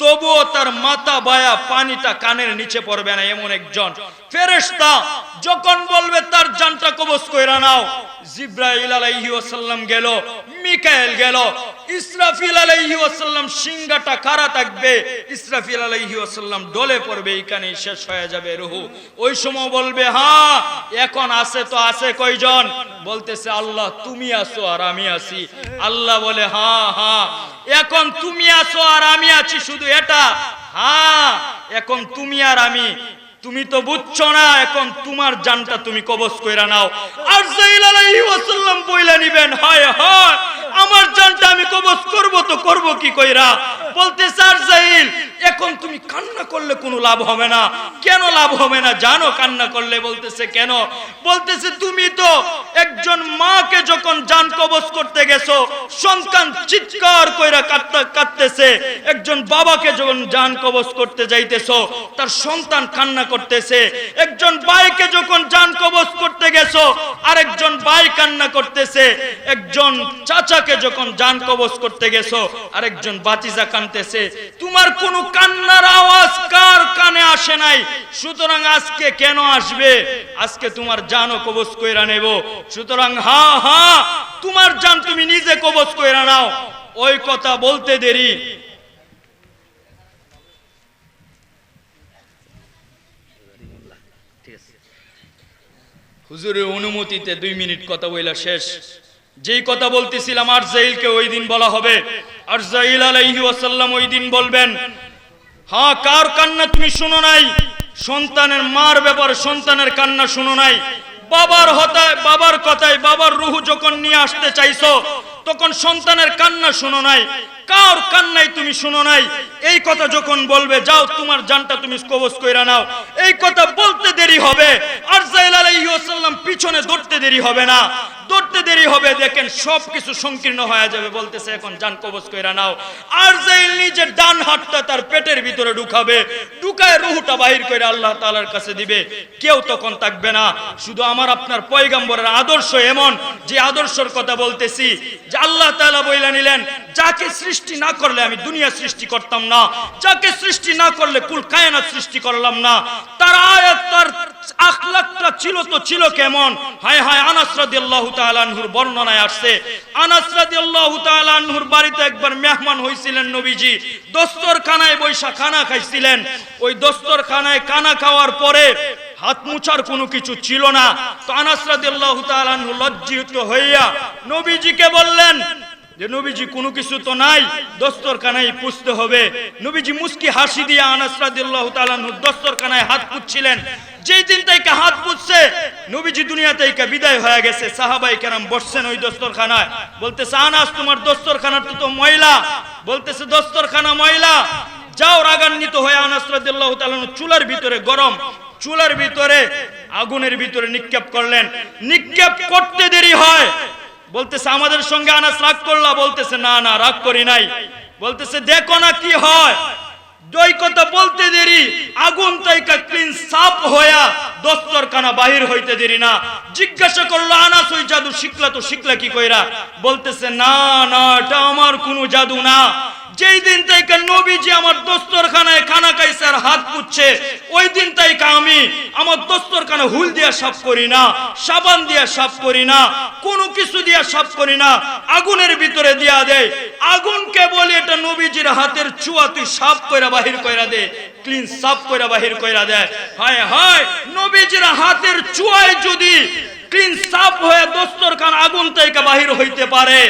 তবুও তার মাথা বায়া পানিটা কানের নিচে পড়বে না এমন একজন ফেরেশতা যখন বলবে, তার জানটা কবজ কইরা নাও। জিব্রাইল আলাইহি ওয়াসাল্লাম গেল মিকাኤल গেল, ইসরাফিল আলাইহি ওয়াসাল্লাম সিংহাটা কারা থাকবে, ইসরাফিল আলাইহি ওয়াসাল্লাম ডলে পড়বে এইখানে শেষ হয়ে যাবে রুহু। ওই সময় বলবে হ্যাঁ এখন আছে তো আছে কয়জন? বলতেছে, আল্লাহ, তুমি আছো আর আমি আছি। আল্লাহ বলে হ্যাঁ হ্যাঁ। এখন তুমি আছো আর আমি আছি, শুধু এটা। হ্যাঁ এখন তুমি আর আমি। তুমি তো বুঝছ না, এখন তোমার জানটা তুমি কবজ কইরা নাও। আর ওয়াসাল্লাম বইলা নিবেন, হয় হয়, আমার জানটা আমি কবজ করব তো করব কি কইরা? বলতে আর জাইল এখন তুমি কান্না করলে কোনো লাভ হবে না। কেন লাভ হবে না? জানো কান্না করলে বলতেছে কেন? বলতেছে, তুমি তো একজন মাকে যখন জান কবজ করতে গেছো, সন্তান চিৎকার কইরা কাঁদতে, কাঁদতেছে। একজন বাবাকে যখন জান কবজ করতে যাইতেছো, তার সন্তান কান্না করতেছে। একজন ভাইকে যখন জান কবজ করতে গেছো আরেকজন ভাই কান্না করতেছে। একজন চাচাকে যখন জান কবজ করতে গেছো, আরেকজন বাতিজা কানতেছে, তোমার কোনো কান্নার আওয়াজ কার কানে আসে নাই? সুতরাং আজকে কেন আসবে? আজকে তোমার জানও কবজ কইরা নেব। সুতরাং হা হা, তোমার জান তুমি নিজে কবজ কইরা নাও। ওই কথা বলতে দেরি। হুজুরের অনুমতিতে দুই মিনিট কথা বইলা শেষ। যেই কথা বলতেছিলাম আর জাইলকে ওই দিন বলা হবে। আর জাইল আলাইহি ওয়াসাল্লাম ওই দিন বলবেন হ্যাঁ কার কান্না তুমি শুনো নাই? সন্তানের মার ব্যাপার সন্তানের কান্না শুনো নাই? বাবার হতায়, বাবার কথায় বাবার রুহু যখন নিয়ে আসতে চাইছো, তখন সন্তানের কান্না শুনো নাই? কার কান্নাই তুমি শুনো নাই? এই কথা যখন বলবে, যাও তোমার জানটা তুমি কবজ কইরা নাও। এই কথা বলতে দেরি হবে আর জাইল পিছনে ধরতে দেরি হবে না। দৌড়তে দেরি হবে, দেখেন সব কিছু সংকীর্ণ হয়ে যাবে, বলতেছে, এখন জান কবজ কইরা নাও। আর জাইল নিজে ডান হাতটা তার পেটের ভিতরে ঢুকাবে, ঢুকায় রুহুটা বাহির করে আল্লাহ তাআলার কাছে দিবে। কেউ তখন থাকবে না। শুধু আমার, আপনার পয়গম্বরের আদর্শ এমন, যে আদর্শের কথা বলতেছি, যে আল্লাহ তাআলা বইলা নিলেন, যাকে সৃষ্টি না করলে আমি দুনিয়া সৃষ্টি করতাম না, যাকে সৃষ্টি না করলে কুল কায়নাত সৃষ্টি করলাম না। তার আয়াত, তার ছিল তো ছিল কেমন? হায় হায় আনাস রাদিয়াল্লাহু তাআলা আনহুর বর্ণনায় আসছে। আনাস রাদিয়াল্লাহু তাআলা আনহুর বাড়িতে একবার মেহমান হইছিলেন নবীজি। দস্তরখানায় বৈশা খানা খাইছিলেন। ওই দস্তরখানায় খানা খাওয়ার পরে হাত মুছার কোনো কিছু ছিল না। তো আনাস রাদিয়াল্লাহু তাআলা আনহু লজ্জিত হইয়া নবীজিকে বললেন যে নবীজি কোনো কিছু তো নাই, দস্তরখানায় পুষতে হবে। নবীজি মুস্কি হাসি দিয়ে আনাস রাদিয়াল্লাহু তাআলা আনহু দস্তরখানায় হাত পুছছিলেন যেই দিন থেকে হাত পুছছে নবীজি দুনিয়া থেকে বিদায় হয়ে গেছে। সাহাবাই কেরাম বসছেন ওই দস্তরখানায়। বলতেছে, আনাস, তোমার দস্তরখানার তো তো ময়লা। বলতেছে, দস্তরখানা ময়লা। যাও রাগান্বিত হয়ে আনাস রাদিয়াল্লাহু তাআলা আনহু চুলার ভিতরে গরম। চুলার ভিতরে আগুনের ভিতরে নিক্ষেপ করলেন। নিক্ষেপ করতে দেরি হয়। বলতেছে, আমাদের সঙ্গে আনাস রাগ করলা? বলতেছে, না না, রাগ করি নাই। বলতেছে, দেখো না কি হয়। দুই কথা বলতে দেরি, আগুন তাইকা ক্লিন সাপ হইয়া দস্তরখানা বাহির হইতে দেরি না। জিজ্ঞাসা করল, আনাস, ওই জাদু শিখলা তো, শিখলা কি কইরা? বলতেছে, না না, এটা আমার কোনো জাদু না। যেই দিন থেকে নবীজি আমার দস্তরখানায় খানা খাইছে আর হাত পুচ্ছে ওই দিন থেকে আমি আমার দস্তরখানা হুল দিয়া সাফ করি না, সাবান দিয়া সাফ করি না, কোনো কিছু দিয়া সাফ করি না, আগুনের ভিতরে দিয়া দেয়। আগুনকে বলি এটা নবীজির হাতের চুয়া, তুই সাফ কইরা বাহির কইরা দে ক্লিন সাফ কইরা বাহির কইরা দেয় হায় হায়, নবীজির হাতের চুয়ায় যদি ক্লিন সাফ হয়ে দস্তরখান আগুন থেকে বাহির হইতে পারে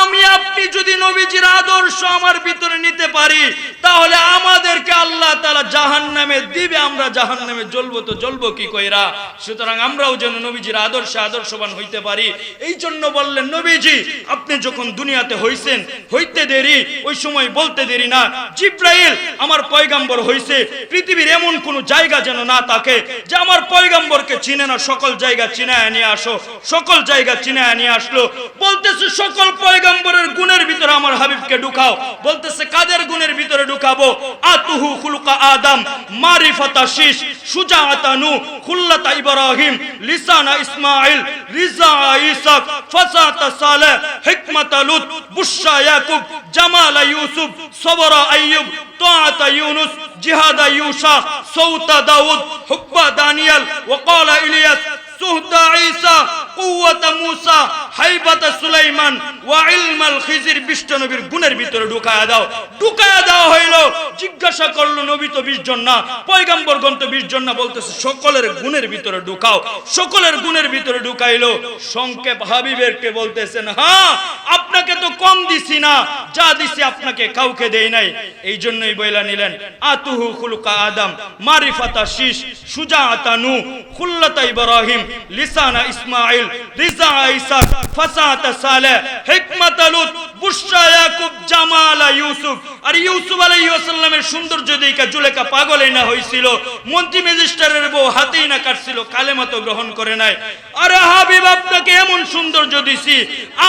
আমি আপনি যদি নবীজির আদর্শ আমার ভিতরে নিতে পারি, তাহলে আমাদেরকে আল্লাহ তাআলা জাহান্নামে দিবে, আমরা জাহান্নামে জ্বলবো তো জ্বলবো কি কইরা? সুতরাং আমরাও যেন নবীজির আদর্শে আদর্শবান হইতে পারি। এই জন্য বললেন, নবীজি, আপনি যখন দুনিয়াতে হইছেন, হইতে দেরি, ওই সময় বলতে দেরি না। জিব্রাইল, আমার পয়গাম্বর হইছে, পৃথিবীর এমন কোন জায়গা যেন না থাকে যে আমার পয়গাম্বরকে চিনে না, সকল জায়গা চিনায় নিয়ে আসো, সকল জায়গা চিনায় নিয়ে আসলো। বলতেছে, সকল পয়গাম্বরের গুণের ভিতরে আমার হাবিবকে ঢুকাও বলতেছে কাদের গুণের ভিতরে ঢুকাবো আতুহু খুলকা আদম মারিফাতা শীষ সুজাআতা নূহ খুল্লাতা ইব্রাহিম লিসানা ইসমাঈল রিজা ইসাক ফাসাতা সালেহ হিকমাতা লুত বুশরা ইয়াকুব জামালা ইউসুফ সবরা আইয়ুব তাআত يونس جهاد يوشع صوت داود حب دانيال وقال إلياس সুহদা ঈসা, কুওয়াতা মুসা, হাইবাতা না? পয়গম্বর সকলের গুণের ভিতরে ঢুকাও। সকলের গুণের ভিতরে ঢুকাইলো। সংক্ষেপ হাবিবেরকে বলতেছেন হ্যাঁ আপনাকে তো কম দিছি না, যা দিছি আপনাকে কাউকে দেই নাই। এই জন্যই বইলা নিলেন, আতুহু খুলকা আদম, মারিফাতা শীষ, সুজাআতা নূহ, খুল্লাতা ইব্রাহিম লিসানা ইসমাঈল রিজা ইসাক ফাসাতা সালেহ হিকমাতা লুত, বুশরা ইয়াকুব, জামালা ইউসুফ। আর ইউসুফ আলাইহিস সালামের সৌন্দর্য দেখে জুলেখা পাগলই না হইছিল। মন্ত্রী ম্যাজিস্ট্রেটের বউ হাতেই না কাটছিল, কালেমা তো গ্রহণ করে নাই। আরে হাবিব, আপনাকে এমন সৌন্দর্য দিছি,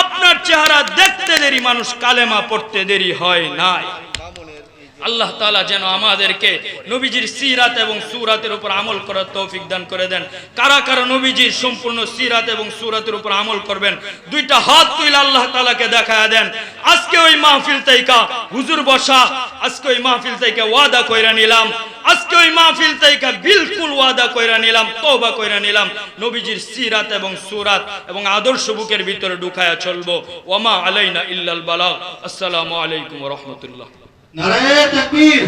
আপনার চেহারা দেখতে দেরি, মানুষ কালেমা পড়তে দেরি হয় নাই। আল্লাহ তাআলা যেন আমাদেরকে নবীজির সিরাত এবং সুরাতের উপর আমল করার তৌফিক দান করে দেন। কারা কারা নবীজির সম্পূর্ণ সিরাত এবং সুরাতের উপর আমল করবেন, দুইটা হাত তুলে আল্লাহ তাআলাকে দেখায় দেন। আজকে ওই মাহফিল তাইকা হুজুর বসা, আজকে ওই মাহফিল তাইকা ওয়াদা কইরা নিলাম। আজকে ওই মাহফিল তাইকা বিলকুল ওয়াদা কইরা নিলাম, তওবা কইরা নিলাম। নবীজির সিরাত এবং সুরাত এবং আদর্শ বুকের ভিতরে ঢুকায়া চলবো। ওমা আলাইনা ইল্লাল বালাগ আসসালামু আলাইকুম রাহমাতুল্লাহ। নারায়ণ তাকবীর।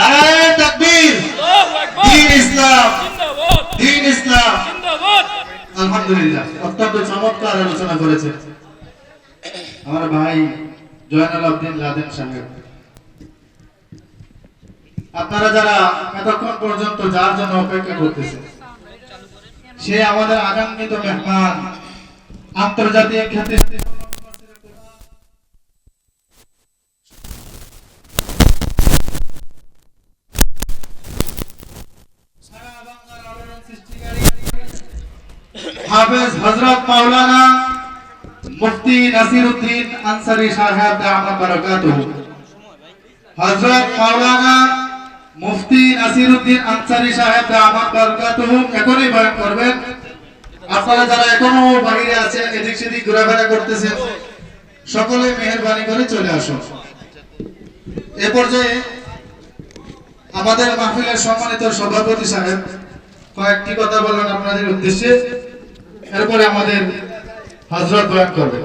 নারায়ণ তাকবীর। দিন ইসলাম। দিন ইসলাম। আলহামদুলিল্লাহ। অত্যন্ত চমৎকার আলোচনা করেছেন। আমার ভাই জয়নাল আবদিন লাদেন সাহেব। আপনারা যারা এতক্ষণ পর্যন্ত যার জন্য অপেক্ষা করতেছেন সে আমাদের আগান্বিত মেহমান আন্তর্জাতিক খ্যাতি হাফেজ হযরত মাওলানা মুফতি নাসিরউদ্দিন আনসারী সাহেব দামাত বারাকাতুহু। হযরত মাওলানা মুফতি নাসিরউদ্দিন আনসারী সাহেব দামাত বারাকাতুহু এখনই বয়ান করবেন। আপনারা যারা এখনও বাইরে আছেন, এদিক সেদিক ঘোরাফেরা করতেছেন, সকলে মেহেরবানি করে চলে আসুন। এ পর্যায়ে আমাদের মাহফিলের সম্মানিত সভাপতি সাহেব কয়েকটি কথা বলেন আপনাদের উদ্দেশ্যে। এরপরে আমাদের হজরত বয়ান করবে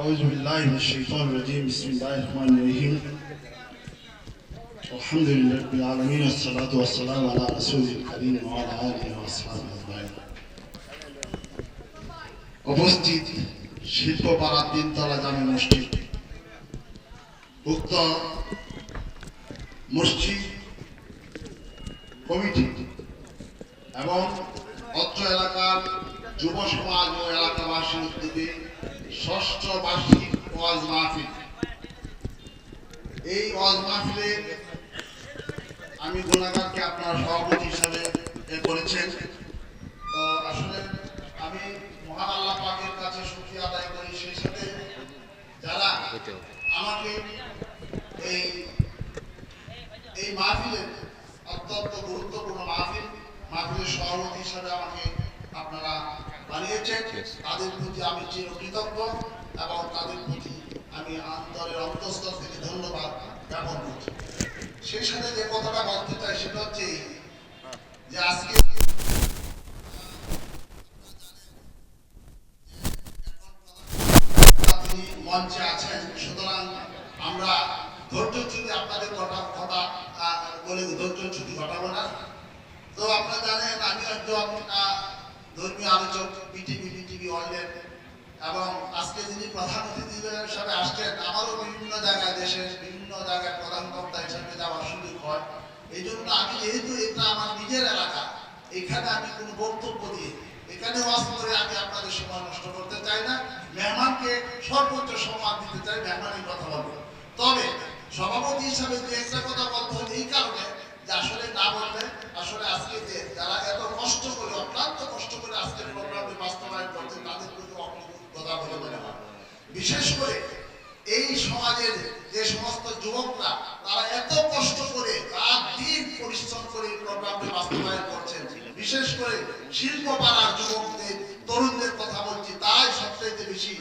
أعوذ بالله من الشيطان الرجيم بسم الله الرحمن الرحيم الحمد لله رب العالمين والصلاة والسلام على رسول الكريم وعلى آله وأصحابه أجمعين উপস্থিত শিল্প পাড়ার তিনতলা জামে মসজিদ উক্ত মসজিদ কমিটি এবং অত্র এলাকার যুব সমাজ ও এলাকাবাসীর উদ্যোগে ষষ্ঠ বার্ষিক ওয়াজ মাহফিল। এই ওয়াজ মাহফিলে আমি গুণাগারকে আপনার সভাপতি হিসাবে এ করেছেন। তো আসলে আমি মহান আল্লাহ পাকের কাছে সুখী আদায় করি, সেই সাথে যারা আমাকে এই এই মাহফিলের অত্যন্ত গুরুত্বপূর্ণ মাহফিল। মাহফিলের সভাপতি হিসাবে আমাকে আপনারা বানিয়েছেন। তাদের প্রতি আমি চিরকৃতজ্ঞ এবং তাদের প্রতি আমি অন্তরের অন্তঃস্থল থেকে ধন্যবাদ জ্ঞাপন করছি। সেই সাথে যে কথাটা বলতে চাই সেটা হচ্ছে যে আজকে মঞ্চে আছেন সুতরাং আমরা ধৈর্যচ্যুতি আপনাদের কথা কথা আহ, বলে ধৈর্যচ্যুতি ঘটাবো না তো আপনারা জানেন আমি একজন আহ, ধর্মীয় আলোচক বিটিভি এবং আজকে যিনি প্রধান অতিথি হিসেবে আসছেন, আমারও বিভিন্ন জায়গায়, দেশের বিভিন্ন জায়গায় প্রধান হিসেবে যাওয়ার সুযোগ হয়। এই জন্য আমি যেহেতু এটা আমার নিজের এলাকা, এখানে আমি কোনো বক্তব্য দিয়ে, এখানে ওয়াজ করে আমি আপনাদের সময় নষ্ট করতে চাই না। মেহমানকে সর্বোচ্চ সম্মান দিতে চাই, মেহমানের কথা বলব। তবে সভাপতি হিসাবে একটা রাজনীতিতে যারা এত কষ্ট করে, অক্লান্ত কষ্ট করে আজকের প্রোগ্রামটি বাস্তবায়ন করছে তাদের প্রতি অকৃতজ্ঞতা বলে মনে হয়। বিশেষ করে এই সমাজের যে সমস্ত যুবকরা, তারা এত কষ্ট করে রাত দিন পরিশ্রম করে প্রোগ্রামটি বাস্তবায়ন করছেন। বিশেষ করে শিল্প পাড়ার যুবকদের, তরুণদের কথা বলছি, তাই সবচেয়ে বেশি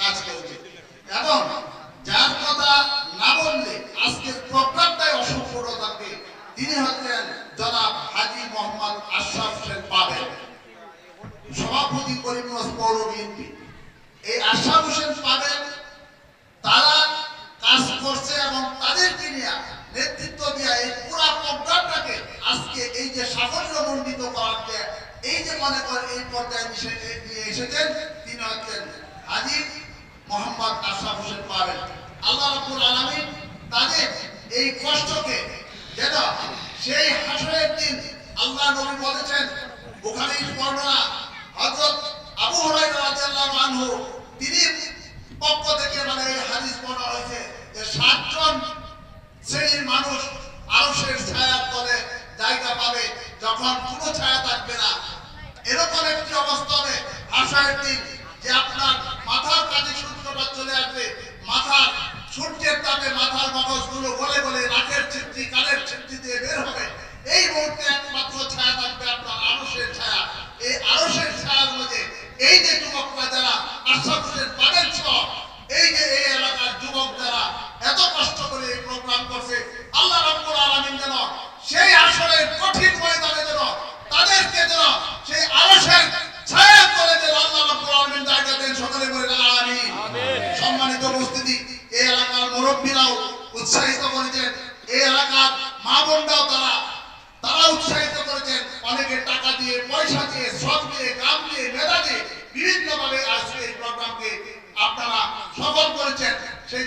কাজ করেছে। এবং মনে করে এই পর্যায়ে মিশে নিয়ে এসেছেন তিনি হচ্ছেন হাজির মোহাম্মদ আশরাফ হোসেন পাবেন আল্লাহ রাবুল আলমী তাদের এই কষ্টকে যেন সেই হাসরের দিন আল্লাহ নবী বলেছেন, ওখানেই বর্ণনা উপস্থিতি এই এলাকার মুরব্বীরাও উৎসাহিত করেছেন। এই এলাকার মা বোনরাও তারা তারা উৎসাহিত করেছেন অনেকে টাকা দিয়ে, পয়সা দিয়ে, সব দিয়ে গাম দিয়ে, মেধা দিয়ে বিভিন্নভাবে আজকে এই প্রোগ্রামকে আপনারা সফল করেছেন। সেই